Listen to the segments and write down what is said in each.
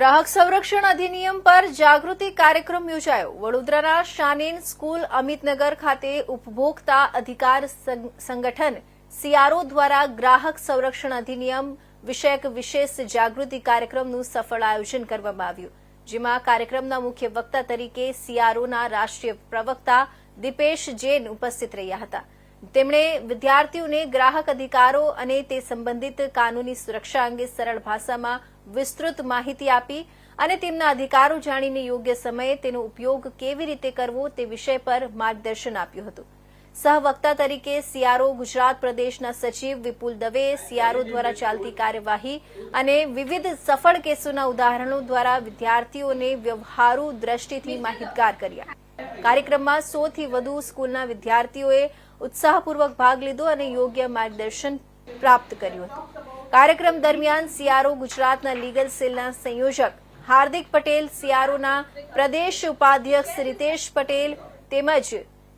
ગ્રાહક સંરક્ષણ અધિનિયમ પર જાગૃતિ કાર્યક્રમ યોજાયો. વડોદરાના શાનીન સ્કૂલ અમિતનગર ખાતે ઉપભોક્તા અધિકાર સંગ- સંગઠન સીઆરઓ દ્વારા ગ્રાહક સંરક્ષણ અધિનિયમ વિષયક વિશેષ જાગૃતિ કાર્યક્રમનું સફળ આયોજન કરવામાં આવ્યું. જેમાં કાર્યક્રમના મુખ્ય વક્તા તરીકે સીઆરઓના રાષ્ટ્રીય પ્રવક્તા દિપેશ જૈન ઉપસ્થિત રહ્યા હતા. તેમણે વિદ્યાર્થીઓને ગ્રાહક અધિકારો અને તે સંબંધિત કાનૂની સુરક્ષા અંગે સરળ ભાષામાં વિસ્તૃત માહિતી આપી અને તેમના અધિકારો જાણીને યોગ્ય સમયે તેનો ઉપયોગ કેવી રીતે કરવો તે વિષય પર માર્ગદર્શન આપ્યું હતું. સહવક્તા તરીકે સીઆરઓ ગુજરાત પ્રદેશના સચિવ વિપુલ દવે સીઆરઓ દ્વારા ચાલતી કાર્યવાહી અને વિવિધ સફળ કેસોના ઉદાહરણો દ્વારા વિદ્યાર્થીઓને વ્યવહારુ દ્રષ્ટિથી માહિતગાર કર્યા. કાર્યક્રમમાં સો થી વધુ સ્કૂલના વિદ્યાર્થીઓએ ઉત્સાહપૂર્વક ભાગ લીધો અને યોગ્ય માર્ગદર્શન પ્રાપ્ત કર્યું હતું. કાર્યક્રમ દરમિયાન સીઆરઓ ગુજરાતના લીગલ સેલના સંયોજક હાર્દિક પટેલ, સીઆરઓના પ્રદેશ ઉપાધ્યક્ષ રીતેશ પટેલ તેમજ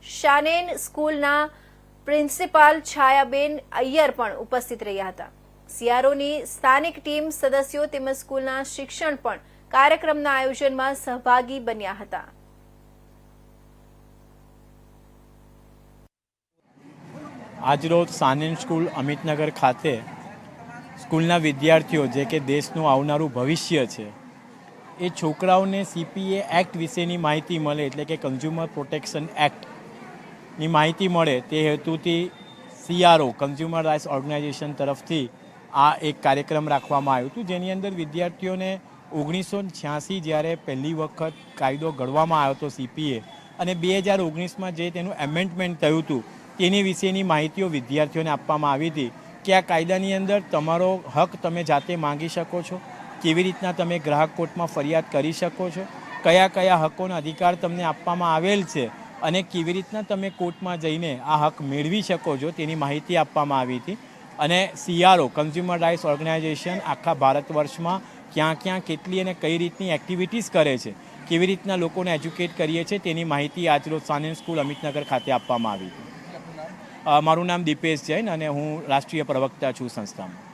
શાનેન સ્કૂલના પ્રિન્સિપાલ છાયાબેન અય્યર પણ ઉપસ્થિત રહ્યા હતા. સીઆરઓની સ્થાનિક ટીમ સદસ્યો તેમજ સ્કૂલના શિક્ષણ પણ કાર્યક્રમના આયોજનમાં સહભાગી બન્યા હતા. આજરોજ સાનેન સ્કૂલ અમિતનગર ખાતે સ્કૂલના વિદ્યાર્થીઓ, જે કે દેશનું આવનારું ભવિષ્ય છે, એ છોકરાઓને સીપીએ એક્ટ વિશેની માહિતી મળે, એટલે કે કન્ઝ્યુમર પ્રોટેક્શન એક્ટની માહિતી મળે, તે હેતુથી સીઆરઓ કન્ઝ્યુમર રાઇટ્સ ઓર્ગેનાઇઝેશન તરફથી આ એક કાર્યક્રમ રાખવામાં આવ્યું હતું, જેની અંદર વિદ્યાર્થીઓને ઓગણીસો છ્યાસી જ્યારે પહેલી વખત કાયદો ઘડવામાં આવ્યો હતો સીપીએ અને બે હજાર ઓગણીસમાં જે તેનું એમેન્ડમેન્ટ થયું હતું તેની વિશેની માહિતીઓ વિદ્યાર્થીઓને આપવામાં આવી હતી કે આ કાયદાની અંદર તમારો હક તમે જાતે માંગી શકો છો, કેવી રીતના તમે ગ્રાહક કોર્ટમાં ફરિયાદ કરી શકો છો, કયા કયા હકોનો અધિકાર તમને આપવામાં આવેલ છે અને કેવી રીતના તમે કોર્ટમાં જઈને આ હક મેળવી શકો છો તેની માહિતી આપવામાં આવી હતી. અને સીઆરઓ કન્ઝ્યુમર રાઇટ્સ ઓર્ગેનાઇઝેશન આખા ભારત વર્ષમાં ક્યાં ક્યાં કેટલી અને કઈ રીતની એક્ટિવિટીઝ કરે છે, કેવી રીતના લોકોને એજ્યુકેટ કરીએ છીએ તેની માહિતી આજરોજ સાનેન સ્કૂલ અમિતનગર ખાતે આપવામાં આવી હતી. મારું નામ દીપેશ જૈન અને હું રાષ્ટ્રીય પ્રવક્તા છું સંસ્થામાં.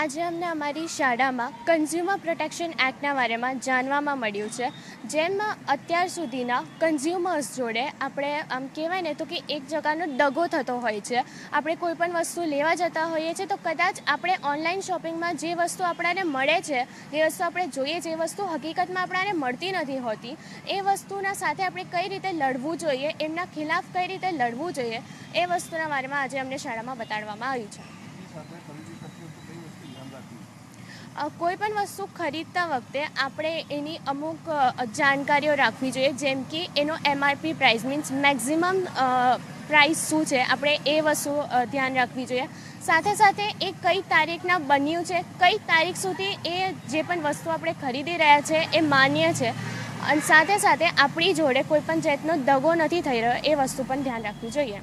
આજે અમને અમારી શાળામાં કન્ઝ્યુમર પ્રોટેક્શન એક્ટના બારેમાં જાણવામાં મળ્યું છે, જેમાં અત્યાર સુધીના કન્ઝ્યુમર્સ જોડે આપણે આમ કહેવાય ને તો કે એક જગાનો દગો થતો હોય છે. આપણે કોઈ પણ વસ્તુ લેવા જતા હોઈએ છીએ તો કદાચ આપણે ઓનલાઈન શોપિંગમાં જે વસ્તુ આપણાને મળે છે, જે વસ્તુ આપણે જોઈએ જે વસ્તુ હકીકતમાં આપણાને મળતી નથી હોતી, એ વસ્તુના સાથે આપણે કઈ રીતે લડવું જોઈએ, એમના ખિલાફ કઈ રીતે લડવું જોઈએ, એ વસ્તુના બારેમાં આજે અમને શાળામાં બતાડવામાં આવ્યું છે. કોઈ પણ વસ્તુ ખરીદતા વખતે આપણે એની અમુક જાણકારીઓ રાખવી જોઈએ. જેમ કે એનો MRP price means maximum price શું છે? આપણે એ વસ્તુ ધ્યાન રાખવી જોઈએ. સાથે સાથે એ કઈ તારીખના બન્યું છે? કઈ તારીખ સુધી એ જે પણ વસ્તુ આપણે ખરીદી રહ્યા છે એ માન્ય છે. અને સાથે સાથે આપણી જોડે કોઈ પણ જાતનો દગો નથી થઈ રહ્યો એ વસ્તુ પણ ધ્યાન રાખવી જોઈએ.